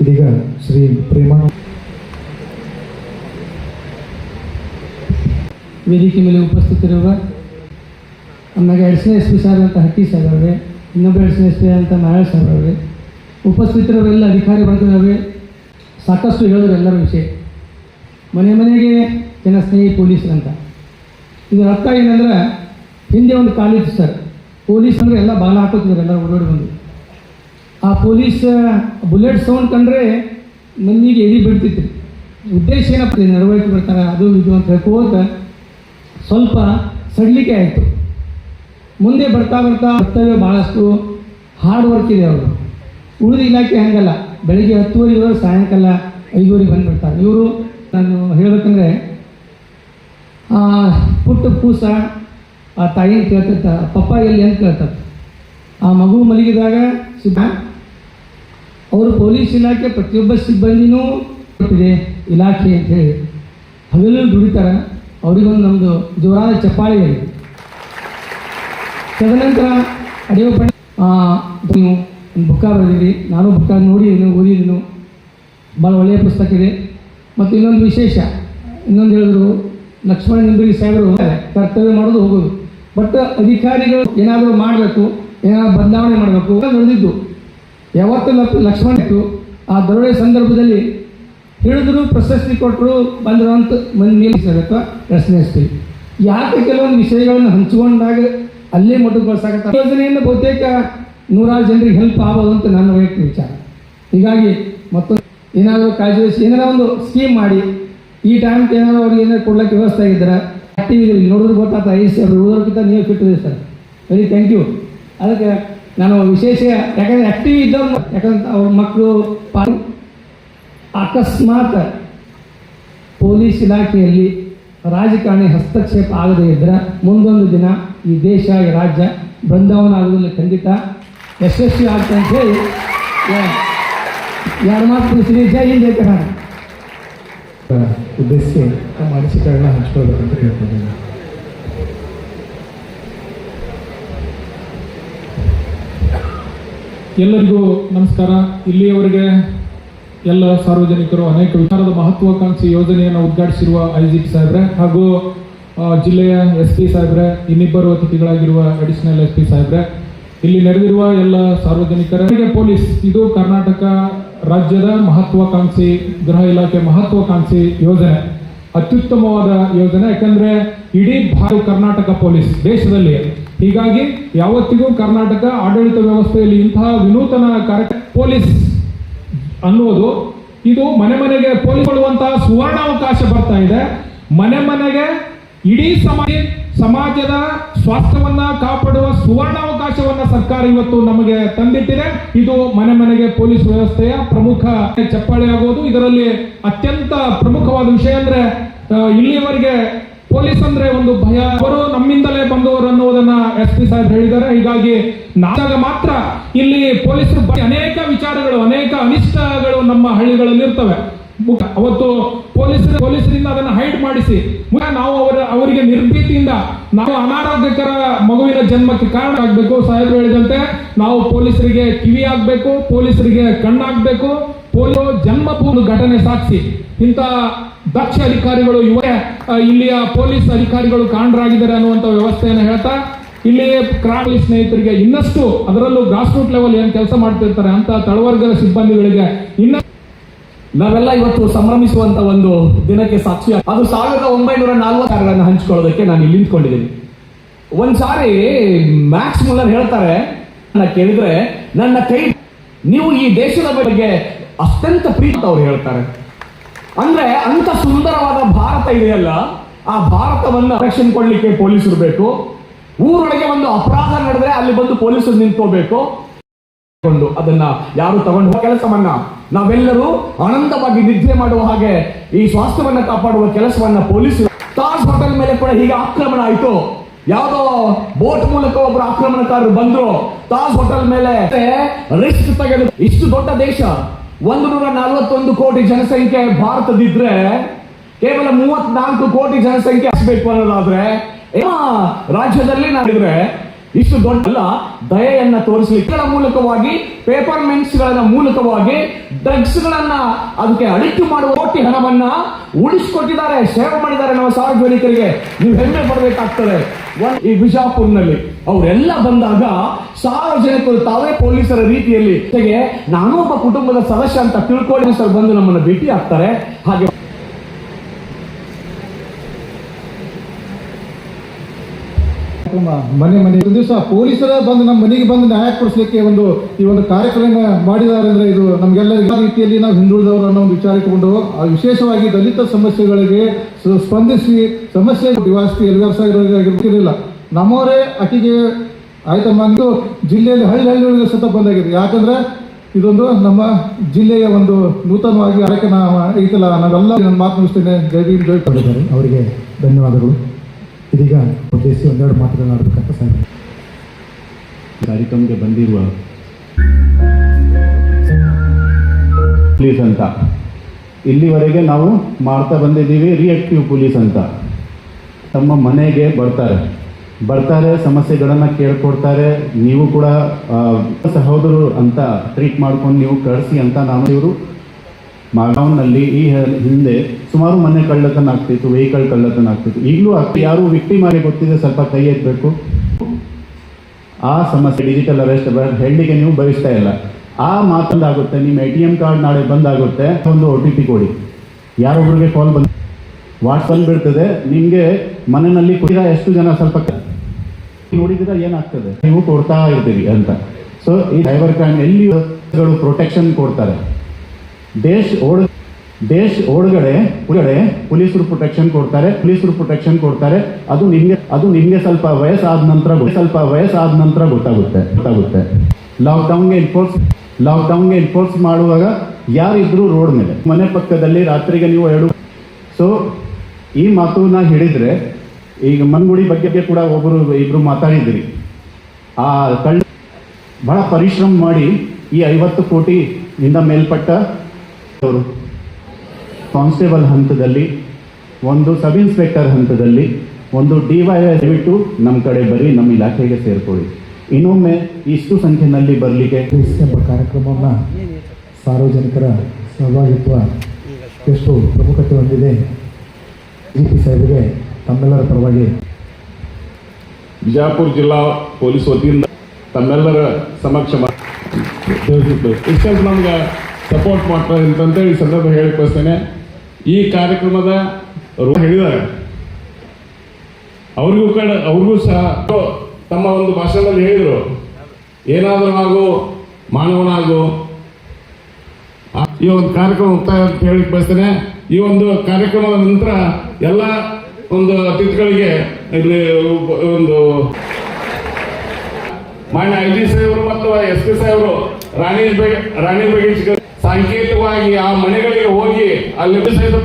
ಇದೀಗ ಶ್ರೀ ಪ್ರೇಮಾ ವೇದಿಕೆ ಮೇಲೆ ಉಪಸ್ಥಿತರಿರುವ ಆಮೇಲೆ ಎಡ್ಸನೇ ಎಸ್ ಪಿ ಸಾರ್ ಅಂತ ಹಟ್ಟಿ ಸಾರ್ ಅವರೇ ಇನ್ನೊಬ್ಬ ಎಡ್ಸನೇ ಎಸ್ ಪಿ ಅಂತ ನಾರಾಯಣ ಸಾರ್ ಅವರೇ ಉಪಸ್ಥಿತರವರೆಲ್ಲ ಅಧಿಕಾರಿ ವರ್ಗದವರೇ ಸಾಕಷ್ಟು ಹೇಳಿದ್ರು ಎಲ್ಲರ ವಿಷಯ. ಮನೆ ಮನೆಗೆ ಜನ ಸ್ನೇಹಿ ಪೊಲೀಸರಂತ ಇದರ ಅರ್ಥ ಏನಂದ್ರೆ ಹಿಂದೆ ಒಂದು ಕಾಲಿತ್ತು ಸರ್. ಪೊಲೀಸ್ ಅಂದರೆ ಎಲ್ಲ ಬಾಲ ಹಾಕೋತಿದ್ರು ಎಲ್ಲ ಓಡೋಡಿ ಬಂದು. ಆ ಪೊಲೀಸ್ ಬುಲೆಟ್ ಸೌಂಡ್ ಕಂಡ್ರೆ ಮನೆಗೆ ಎಡಿ ಬಿಡ್ತಿತ್ತು. ಉದ್ದೇಶ ಏನಪ್ಪ ನಡವಳಿಕೆ ಬರ್ತಾರೆ ಅದು ಇದು ಅಂತ ಹೇಳ್ಕೋತ ಸ್ವಲ್ಪ ಸಡ್ಲಿಕೆ ಆಯಿತು. ಮುಂದೆ ಬರ್ತಾ ಬರ್ತಾ ಕರ್ತವ್ಯ ಭಾಳಷ್ಟು ಹಾರ್ಡ್ ವರ್ಕ್ ಇದೆ ಅವರು ಉಳಿದ ಇಲಾಖೆ ಹಂಗಲ್ಲ. ಬೆಳಿಗ್ಗೆ ಹತ್ತುವರೆ ಇವರು ಸಾಯಂಕಾಲ ಐದುವರೆಗೆ ಬಂದುಬಿಡ್ತಾರೆ. ಇವರು ನಾನು ಹೇಳ್ಬೇಕಂದ್ರೆ ಪುಟ್ಟ ಕೂಸ ಆ ತಾಯಿ ಕೇಳ್ತಿರ್ತ ಪಪ್ಪ ಎಲ್ಲಿ ಅಂತ ಕೇಳ್ತಾರೆ? ಆ ಮಗು ಮಲಗಿದಾಗ ಸಿದ್ಧ ಅವರು ಪೊಲೀಸ್ ಇಲಾಖೆ ಪ್ರತಿಯೊಬ್ಬ ಸಿಬ್ಬಂದಿನೂ ಕೊಟ್ಟಿದೆ ಇಲಾಖೆ ಅಂತ ಹೇಳಿ. ಹಗಲು ದುಡಿತಾರೆ. ಅವರಿಗೊಂದು ನಮ್ಮದು ಜೋರಾದ ಚಪ್ಪಾಳಿ ತದನಂತರ ಅಡಿಯೋ ನೀವು ಬುಕ್ಕ ಬರೆದಿರಿ ನಾನು ಬುಕ್ಕ ನೋಡಿದ್ದೀನಿ, ಓದಿದ್ದೀನಿ ಭಾಳ ಒಳ್ಳೆಯ ಪುಸ್ತಕ ಇದೆ ಮತ್ತು ಇನ್ನೊಂದು ವಿಶೇಷ, ಇನ್ನೊಂದು ಹೇಳಿದ್ರು, ಲಕ್ಷ್ಮಣ ನಿಂಬರಿ ಸಾಹೇಬರು ಕರ್ತವ್ಯ ಮಾಡೋದು ಹೋಗೋದು. ಬಟ್ ಅಧಿಕಾರಿಗಳು ಏನಾದರೂ ಮಾಡಬೇಕು, ಏನಾದರೂ ಬದಲಾವಣೆ ಮಾಡಬೇಕು ನಡೆದಿದ್ದು. ಯಾವತ್ತು ಲಕ್- ಲಕ್ಷ್ಮಣ ಇತ್ತು. ಆ ದರೋಡೆ ಸಂದರ್ಭದಲ್ಲಿ ಹೇಳಿದ್ರು, ಪ್ರಶಸ್ತಿ ಕೊಟ್ಟರು, ಬಂದರು ಅಂತ ಮಂದಿ ನಿಲ್ಲಿಸಬೇಕು ಪ್ರಶ್ನೆ ಎಸ್ತೀವಿ ಯಾಕೆ ಕೆಲವೊಂದು ವಿಷಯಗಳನ್ನು ಹಂಚಿಕೊಂಡಾಗ ಅಲ್ಲೇ ಮಟ್ಟಕ್ಕೆ ಬಳಸಾಕತ್ತ ಯೋಜನೆಯಿಂದ ಬಹುತೇಕ ನೂರಾರು ಜನರಿಗೆ ಹೆಲ್ಪ್ ಆಗೋದು ಅಂತ ನನ್ನ ವೈಯಕ್ತಿಕ ವಿಚಾರ. ಹೀಗಾಗಿ ಮತ್ತೊಂದು ಏನಾದರೂ ಕಾಳಜಿ ವಹಿಸಿ, ಏನಾರ ಒಂದು ಸ್ಕೀಮ್ ಮಾಡಿ, ಈ ಟೈಮ್ಗೆ ಏನಾದರೂ ಅವ್ರಿಗೆ ಏನಾದ್ರು ಕೊಡ್ಲಿಕ್ಕೆ ವ್ಯವಸ್ಥೆ ಆಗಿದ್ದಾರೆ ಆಕ್ಟಿವ್ ಇದೆ ನೋಡಿದ್ರೆ ಐ ಸಿ ಅವರು ಉಳಿದೋರ್ಗಿಂತ ನೀವು fit sir. Very thank you ಅದಕ್ಕೆ ನಾನು ವಿಶೇಷ, ಯಾಕಂದ್ರೆ ಆ್ಯಕ್ಟಿವ್ ಇದ್ದವ್ರು ಯಾಕಂದ್ರೆ ಅವ್ರ ಮಕ್ಕಳು ಪಾಲ್ ಅಕಸ್ಮಾತ್ ಪೊಲೀಸ್ ಇಲಾಖೆಯಲ್ಲಿ ರಾಜಕಾರಣಿ ಹಸ್ತಕ್ಷೇಪ ಆಗದೇ ಇದ್ದರೆ ಮುಂದೊಂದು ದಿನ ಈ ದೇಶ, ಈ ರಾಜ್ಯ ಬೃಂದಾವನ ಆಗೋದಿಲ್ಲ ಖಂಡಿತ. ಯಶಸ್ವಿ ಆಗ್ತಾ ಅಂತ ಹೇಳಿ ಯಾರು ಮಾತು ಶ್ರೀ ಜೈ ಹಿಂದೆ ಉದ್ದೇಶಿಸಿ ತಮ್ಮ ಅನಿಸಿಕೆಗಳನ್ನ ಹಂಚ್ಕೊಳ್ಬೇಕಂತ ಎಲ್ಲರಿಗೂ ನಮಸ್ಕಾರ. ಇಲ್ಲಿಯವರೆಗೆ ಎಲ್ಲ ಸಾರ್ವಜನಿಕರು ಅನೇಕ ವಿಚಾರದ ಮಹತ್ವಾಕಾಂಕ್ಷಿ ಯೋಜನೆಯನ್ನು ಉದ್ಘಾಟಿಸಿರುವ ಐ ಜಿ ಪಿ ಸಾಹೇಬ್ರೆ ಹಾಗೂ ಜಿಲ್ಲೆಯ ಎಸ್ ಪಿ ಸಾಹೇಬ್ರೆ, ಇನ್ನಿಬ್ಬರು ಅತಿಥಿಗಳಾಗಿರುವ ಅಡಿಷನಲ್ ಎಸ್ ಪಿ ಸಾಹೇಬ್ರೆ ಇಲ್ಲಿ ನಡೆದಿರುವ ಎಲ್ಲ ಸಾರ್ವಜನಿಕರ ಪೊಲೀಸ್, ಇದು ಕರ್ನಾಟಕ ರಾಜ್ಯದ ಮಹತ್ವಾಕಾಂಕ್ಷಿ ಗೃಹ ಇಲಾಖೆ ಮಹತ್ವಾಕಾಂಕ್ಷಿ ಯೋಜನೆ. ಅತ್ಯುತ್ತಮವಾದ ಯೋಜನೆ, ಯಾಕಂದ್ರೆ ಇಡೀ ಭಾರತ ಕರ್ನಾಟಕ ಪೊಲೀಸ್ ದೇಶದಲ್ಲಿ. ಹೀಗಾಗಿ ಯಾವತ್ತಿಗೂ ಕರ್ನಾಟಕ ಆಡಳಿತ ವ್ಯವಸ್ಥೆಯಲ್ಲಿ ಇಂತಹ ವಿನೂತನ ಕಾರ್ಯ ಪೊಲೀಸ್ ಅನ್ನುವುದು, ಇದು ಮನೆ ಮನೆಗೆ ಪೊಲೀಸ್ ಕೊಡುವಂತಹ ಸುವರ್ಣಾವಕಾಶ ಬರ್ತಾ ಇದೆ. ಮನೆ ಮನೆಗೆ ಇಡೀ ಸಮಾಜ ಸಮಾಜದ ಸ್ವಾಸ್ಥ್ಯವನ್ನ ಕಾಪಾಡುವ ಸುವರ್ಣಾವಕಾಶವನ್ನ ಸರ್ಕಾರ ಇವತ್ತು ನಮಗೆ ತಂದಿಟ್ಟಿದೆ. ಇದು ಮನೆ ಮನೆಗೆ ಪೊಲೀಸ್ ವ್ಯವಸ್ಥೆಯ ಪ್ರಮುಖ ಚಪ್ಪಾಳೆ ಆಗುವುದು ಇದರಲ್ಲಿ ಅತ್ಯಂತ ಪ್ರಮುಖವಾದ ವಿಷಯ ಅಂದ್ರೆ ಇಲ್ಲಿಯವರೆಗೆ ಪೊಲೀಸ್ ಅಂದ್ರೆ ಒಂದು ಭಯ. ಅವರು ನಮ್ಮಿಂದಲೇ ಬಂದವರು ಅನ್ನೋದನ್ನ ಎಸ್ ಪಿ ಸಾಹೇಬ್ ಹೇಳಿದ್ದಾರೆ. ಹೀಗಾಗಿ ನಾಗ ಮಾತ್ರ ಇಲ್ಲಿ ಪೊಲೀಸರು ಅನೇಕ ವಿಚಾರಗಳು, ಅನೇಕ ಅನಿಷ್ಟಗಳು ನಮ್ಮ ಹಳ್ಳಿಗಳಲ್ಲಿ ಇರ್ತವೆ. ಅವತ್ತು ಪೊಲೀಸರು ಪೊಲೀಸರಿಂದ ಅದನ್ನ ಹೈಡ್ ಮಾಡಿಸಿ. ನಾವು ಅವರ ಅವರಿಗೆ ನಿರ್ಭೀತಿಯಿಂದ ನಾವು ಅನಾರೋಗ್ಯಕರ ಮಗುವಿನ ಜನ್ಮಕ್ಕೆ ಕಾರಣ ಆಗ್ಬೇಕು. ಸಾಹೇಬರು ಹೇಳಿದಂತೆ ನಾವು ಪೊಲೀಸರಿಗೆ ಕಿವಿ ಆಗಬೇಕು ಪೊಲೀಸರಿಗೆ ಕಣ್ಣಾಗ್ಬೇಕು ಪೊಲೀಸ್ ಜನ್ಮಪೂರ್ವ ಘಟನೆ ಸಾಕ್ಷಿ ಇಂಥ ದಕ್ಷ ಅಧಿಕಾರಿಗಳು ಯುವ ಇಲ್ಲಿಯ ಪೊಲೀಸ್ ಅಧಿಕಾರಿಗಳು ಕಾರಣರಾಗಿದ್ದಾರೆ ಅನ್ನುವಂಥ ವ್ಯವಸ್ಥೆಯನ್ನು ಹೇಳ್ತಾ ಇಲ್ಲಿ ಕ್ರಾಂತಿ ಸ್ನೇಹಿತರಿಗೆ ಇನ್ನಷ್ಟು ಅದರಲ್ಲೂ ಗ್ರಾಸ್ ರೂಟ್ ಲೆವೆಲ್ ಏನ್ ಕೆಲಸ ಮಾಡ್ತಿರ್ತಾರೆ ಅಂತ ತಳವರ್ಗದ ಸಿಬ್ಬಂದಿಗಳಿಗೆ ಇನ್ನ ನಾವೆಲ್ಲ ಇವತ್ತು ಸಂಭ್ರಮಿಸುವಂತ ಒಂದು ದಿನಕ್ಕೆ ಸಾಕ್ಷಿ ಅದು ಸಾವಿರದ ಒಂಬೈನೂರ ನಲ್ವತ್ತಾರಗಳನ್ನು ಹಂಚ್ಕೊಳ್ಳೋದಕ್ಕೆ ನಾನು ಇಲ್ಲಿ ನಿಂತ್ಕೊಂಡಿದ್ದೀನಿ. ಒಂದ್ಸಾರಿ ಮ್ಯಾಕ್ಸ್ ಮುಲ್ಲರ್ ಹೇಳ್ತಾರೆ, ನನ್ನ ಕೇಳಿದ್ರೆ, ನನ್ನ ಕೈ, ನೀವು ಈ ದೇಶದ ಬಗ್ಗೆ ಅತ್ಯಂತ ಪ್ರೀತ ಅವ್ರು ಹೇಳ್ತಾರೆ. ಅಂದ್ರೆ ಅಂತ ಸುಂದರವಾದ ಭಾರತ ಇದೆಯಲ್ಲ, ಆ ಭಾರತವನ್ನ ರಕ್ಷಣೆ ಕೊಡ್ಲಿಕ್ಕೆ ಪೊಲೀಸರು ಬೇಕು. ಊರೊಳಗೆ ಒಂದು ಅಪರಾಧ ನಡೆದ್ರೆ ಅಲ್ಲಿ ಬಂದು ಪೊಲೀಸರು ನಿಂತ್ಕೋಬೇಕು. ಕೊಂಡು ಅದನ್ನ ಯಾರು ತಗೊಂಡು ಕೆಲಸವನ್ನ ನಾವೆಲ್ಲರೂ ಆನಂದವಾಗಿ ನಿದ್ರೆ ಮಾಡುವ ಹಾಗೆ ಈ ಸ್ವಾಸ್ಥ್ಯವನ್ನ ಕಾಪಾಡುವ ಕೆಲಸವನ್ನ ಪೊಲೀಸರು ತಾಜ್ ಹೋಟೆಲ್ ಮೇಲೆ ಕೂಡ ಹೀಗೆ ಆಕ್ರಮಣ ಆಯ್ತು. ಯಾವುದೋ ಬೋಟ್ ಮೂಲಕ ಒಬ್ಬರು ಆಕ್ರಮಣಕಾರರು ಬಂದ್ರು. ತಾಜ್ ಹೋಟೆಲ್ ಮೇಲೆ ರಿಸ್ಕ್ ತೆಗೆದು ಇಷ್ಟು ದೊಡ್ಡ ದೇಶ ಒಂದು ನೂರ ನಲವತ್ತೊಂದು ಕೋಟಿ ಜನಸಂಖ್ಯೆ ಭಾರತದಿದ್ರೆ, ಕೇವಲ ಮೂವತ್ನಾಲ್ಕು ಕೋಟಿ ಜನಸಂಖ್ಯೆ ಹಚ್ಚಬೇಕು ಅನ್ನೋದಾದ್ರೆ ರಾಜ್ಯದಲ್ಲಿ ನಾವಿದ್ರೆ ಇಷ್ಟು ದೊಡ್ಡ ದಯೆಯನ್ನ ತೋರಿಸಲಿಕ್ಕೆ ಮೂಲಕವಾಗಿ ಪೇಪರ್ ಮೆಂಟ್ಸ್ಗಳ ಮೂಲಕವಾಗಿ ಡ್ರಗ್ಸ್ ಗಳನ್ನ ಅದಕ್ಕೆ ಅಡಿಕ್ಟ್ ಮಾಡುವ ಕೋಟಿ ಹಣವನ್ನ ಉಳಿಸಿಕೊಟ್ಟಿದ್ದಾರೆ ಸೇವೆ ಮಾಡಿದ್ದಾರೆ ನಮ್ಮ ಸಾರ್ವಜನಿಕರಿಗೆ. ನೀವು ಹೆಮ್ಮೆ ಪಡಬೇಕಾಗ್ತದೆ. ಈ ಬಿಜಾಪುರ್ನಲ್ಲಿ ಅವರೆಲ್ಲ ಬಂದಾಗ ಸಾರ್ವಜನಿಕರು ತಾವೇ ಪೊಲೀಸರ ರೀತಿಯಲ್ಲಿ ನಾನು ಒಬ್ಬ ಕುಟುಂಬದ ಸದಸ್ಯ ಅಂತ ತಿಳ್ಕೊಳ್ಳಿ ಸರ್ ಬಂದು ನಮ್ಮನ್ನ ಭೇಟಿ ಆಗ್ತಾರೆ. ಹಾಗೆ ಮನೆ ಮನೆ ಒಂದು ದಿವಸ ಪೊಲೀಸರ ಬಂದು ನಮ್ಮ ಮನೆಗೆ ಬಂದು ನ್ಯಾಯ ಕೊಡಿಸಲಿಕ್ಕೆ ಒಂದು ಈ ಒಂದು ಕಾರ್ಯಕ್ರಮ ಮಾಡಿದ್ದಾರೆ ಅಂದ್ರೆ ಇದು ನಮಗೆಲ್ಲರಿಗೂ ಎಲ್ಲ ರೀತಿಯಲ್ಲಿ ನಾವು ಹಿಂದುಳಿದವರು ಅನ್ನೋ ಒಂದು ವಿಚಾರ ಇಟ್ಟುಕೊಂಡು ವಿಶೇಷವಾಗಿ ದಲಿತ ಸಮಸ್ಯೆಗಳಿಗೆ ಸ್ಪಂದಿಸಿ ಸಮಸ್ಯೆ ನಿವಾಸಿ ಎಲ್ಗಾರ್ ಆಗಿರ್ತಿರಲಿಲ್ಲ ನಮ್ಮವರೇ ಆಕೆಗೆ ಆಯ್ತಮ್ಮ ಅಂದು ಜಿಲ್ಲೆಯಲ್ಲಿ ಹಳ್ಳಿ ಹಳ್ಳಿಗಳಿಗೆ ಸತ ಬಂದಾಗಿದೆ ಯಾಕಂದ್ರೆ ಇದೊಂದು ನಮ್ಮ ಜಿಲ್ಲೆಯ ಒಂದು ನೂತನವಾಗಿ ಕಾರ್ಯಕ್ರಮ ಐತಲ್ಲ, ನಾವೆಲ್ಲ ಮಾತು ಮುಗಿಸ್ತೇನೆ ಜೈ ಭೀಮ್, ಜೈ ಅವರಿಗೆ ಧನ್ಯವಾದಗಳು. ಇದೀಗ ಉದ್ದೇಶಿಸಿ ಒಂದೆರಡು ಮಾತುಗಳನ್ನ ಆಡಬೇಕಂತ ಸಾಧ್ಯ. ಕಾರ್ಯಕ್ರಮಕ್ಕೆ ಬಂದಿರುವ ಪೊಲೀಸ್ ಅಂತ. ಇಲ್ಲಿವರೆಗೆ ನಾವು ಮಾಡ್ತಾ ಬಂದಿದ್ದೀವಿ ರಿಯಾಕ್ಟಿವ್ ಪೊಲೀಸ್ ಅಂತ. ತಮ್ಮ ಮನೆಗೆ ಬರ್ತಾರೆ. ಬರ್ತಾರೆ, ಸಮಸ್ಯೆಗಳನ್ನು ಕೇಳ್ಕೊಡ್ತಾರೆ. ನೀವು ಕೂಡ ಸಹೋದರರು ಅಂತ ಟ್ರೀಟ್ ಮಾಡ್ಕೊಂಡು ನೀವು ಕಳಿಸಿ ಅಂತ ನಾನು ಇವರು ಮಾಗಾವ್ನಲ್ಲಿ ಈ ಹಿಂದೆ ಸುಮಾರು ಮನೆ ಕಳ್ಳತನ ಆಗ್ತಿತ್ತು ವೆಹಿಕಲ್ ಕಳ್ಳತನ ಆಗ್ತಿತ್ತು ಈಗಲೂ ಆಗ್ತಿ ಯಾರು ವ್ಯಕ್ತಿ ಮಾಡಿ ಗೊತ್ತಿದೆ, ಸ್ವಲ್ಪ ಕೈ ಎತ್ತಬೇಕು ಆ ಸಮಸ್ಯೆ ಡಿಜಿಟಲ್ ಅರೆಸ್ಟ್ ಹೆಳ್ಳಿಗೆ ನೀವು ಬಯಸ್ತಾ ಇಲ್ಲ. ಆ ಮಾತೊಂದಾಗುತ್ತೆ ನಿಮ್ಮ ಎ ಟಿ ಎಂ ಕಾರ್ಡ್ ನಾಳೆ ಬಂದಾಗುತ್ತೆ, ಒಂದು ಒ ಟಿ ಪಿ ಕೊಡಿ. ಯಾರೊಬ್ರಿಗೆ ಕಾಲ್ ಬಂದ, ವಾಟ್ಸ್ ಬಂದ್ಬಿಡ್ತದೆ ನಿಮಗೆ ಮನೆಯಲ್ಲಿ ಕುಡಿದ ಎಷ್ಟು ಜನ ಸ್ವಲ್ಪ ನೋಡಿದ್ರೆ ಏನಾಗ್ತದೆ? ನೀವು ಕೊಡ್ತಾ ಇರ್ತೀರಿ ಅಂತ. ಸೊ ಈ ಡ್ರೈವರ್ ಕ್ರೈಮ್ ಎಲ್ಲಿ ಪ್ರೊಟೆಕ್ಷನ್ ಕೊಡ್ತಾರೆ? ದೇಶ ಓಡ್ ದೇಶ ಒಳಗಡೆ ಒಳಗಡೆ ಪೊಲೀಸರು ಪ್ರೊಟೆಕ್ಷನ್ ಕೊಡ್ತಾರೆ, ಪೊಲೀಸರು ಪ್ರೊಟೆಕ್ಷನ್ ಕೊಡ್ತಾರೆ. ಅದು ನಿಮಗೆ ಅದು ನಿಮಗೆ ಸ್ವಲ್ಪ ವಯಸ್ಸಾದ ನಂತರ ಸ್ವಲ್ಪ ವಯಸ್ಸಾದ ನಂತರ ಗೊತ್ತಾಗುತ್ತೆ ಗೊತ್ತಾಗುತ್ತೆ. ಲಾಕ್ಡೌನ್ಗೆ ಎನ್ಫೋರ್ಸ್ ಲಾಕ್ಡೌನ್ಗೆ ಎನ್ಫೋರ್ಸ್ ಮಾಡುವಾಗ ಯಾರಿದ್ರು ರೋಡ್ ಮೇಲೆ. ಮನೆ ಪಕ್ಕದಲ್ಲಿ ರಾತ್ರಿಗೆ ನೀವು ಎರಡು ಸೊ ಈ ಮಾತನ್ನ ಹಿಡಿದ್ರೆ ಈಗ ಮನ್ಗುಡಿ ಬಗ್ಗೆ ಕೂಡ ಒಬ್ಬರು ಇಬ್ರು ಮಾತಾಡಿದ್ರಿ. ಆ ಕಳ್ಳ, ಬಹಳ ಪರಿಶ್ರಮ ಮಾಡಿ ಈ ಐವತ್ತು ಕೋಟಿ ಇಂದ ಮೇಲ್ಪಟ್ಟ ಅವರು ಕಾನ್ಸ್ಟೇಬಲ್ ಹಂತದಲ್ಲಿ ಒಂದು ಸಬ್ ಇನ್ಸ್ಪೆಕ್ಟರ್ ಹಂತದಲ್ಲಿ ಒಂದು ಡಿ ವೈ ದಯವಿಟ್ಟು ನಮ್ಮ ಕಡೆ ಬರೀ ನಮ್ಮ ಇಲಾಖೆಗೆ ಸೇರ್ಕೊಳ್ಳಿ. ಇನ್ನೊಮ್ಮೆ ಇಷ್ಟು ಸಂಖ್ಯೆಯಲ್ಲಿ ಬರಲಿಕ್ಕೆ ಎಂಬ ಕಾರ್ಯಕ್ರಮವನ್ನು ಸಾರ್ವಜನಿಕರ ಸಹಭಾಗಿತ್ವ ಎಷ್ಟು ಪ್ರಮುಖತೆ ಹೊಂದಿದೆ. ಜಿ ಪಿ ಸಾಹೇಬ್ಗೆ ತಮ್ಮೆಲ್ಲರ ಪರವಾಗಿ ಬಿಜಾಪುರ ಜಿಲ್ಲಾ ಪೊಲೀಸ್ ವತಿಯಿಂದ ತಮ್ಮೆಲ್ಲರ ಸಮಕ್ಷ ನಮ್ಗೆ? ಸಪೋರ್ಟ್ ಮಾಡ್ತಾರೆ ಅಂತ ಈ ಸಂದರ್ಭ ಹೇಳಿ ಬಯಸ್ತೇನೆ ಈ ಕಾರ್ಯಕ್ರಮದ ಹೇಳಿದ್ದಾರೆ. ಅವ್ರಿಗೂ ಕಡೆ ಅವ್ರಿಗೂ ಸಹ ತಮ್ಮ ಒಂದು ಭಾಷಣದಲ್ಲಿ ಹೇಳಿದರು. ಏನಾದರೂ ಆಗು ಮಾನವನಾಗು ಈ ಒಂದು ಕಾರ್ಯಕ್ರಮ ಮುಕ್ತಾಯ ಅಂತ ಹೇಳಿ ಬಯಸ್ತೇನೆ ಈ ಒಂದು ಕಾರ್ಯಕ್ರಮದ ನಂತರ ಎಲ್ಲ ಒಂದು ಅತಿಥಿಗಳಿಗೆ ಇಲ್ಲಿ ಒಂದು ಮಾನ್ಯ ಐ ಜಿ ಸಾಹೇಬರು ಮತ್ತು ಎಸ್ ಪಿ ಸಾಹೇಬರು, ರಾಣಿ ರಾಣಿ ಬಗ್ಗೆ ಸಾಂಕೇತಿಕವಾಗಿ ಆ ಮನೆಗಳಿಗೆ ಹೋಗಿ ಅಲ್ಲಿ ಸಹಿತ